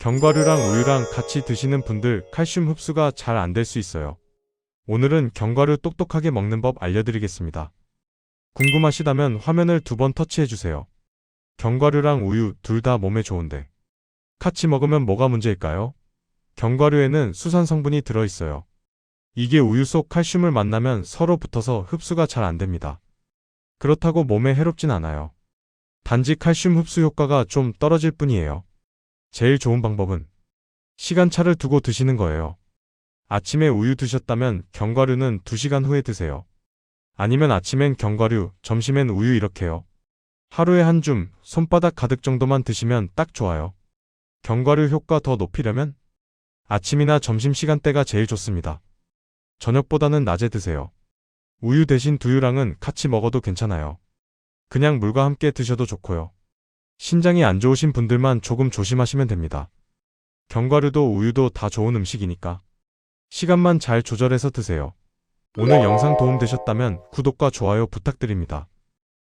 견과류랑 우유랑 같이 드시는 분들 칼슘 흡수가 잘 안 될 수 있어요. 오늘은 견과류 똑똑하게 먹는 법 알려드리겠습니다. 궁금하시다면 화면을 두 번 터치해주세요. 견과류랑 우유 둘 다 몸에 좋은데 같이 먹으면 뭐가 문제일까요? 견과류에는 수산 성분이 들어있어요. 이게 우유 속 칼슘을 만나면 서로 붙어서 흡수가 잘 안 됩니다. 그렇다고 몸에 해롭진 않아요. 단지 칼슘 흡수 효과가 좀 떨어질 뿐이에요. 제일 좋은 방법은 시간차를 두고 드시는 거예요. 아침에 우유 드셨다면 견과류는 2시간 후에 드세요. 아니면 아침엔 견과류, 점심엔 우유 이렇게요. 하루에 한 줌, 손바닥 가득 정도만 드시면 딱 좋아요. 견과류 효과 더 높이려면 아침이나 점심 시간대가 제일 좋습니다. 저녁보다는 낮에 드세요. 우유 대신 두유랑은 같이 먹어도 괜찮아요. 그냥 물과 함께 드셔도 좋고요. 신장이 안 좋으신 분들만 조금 조심하시면 됩니다. 견과류도 우유도 다 좋은 음식이니까 시간만 잘 조절해서 드세요. 오늘 영상 도움되셨다면 구독과 좋아요 부탁드립니다.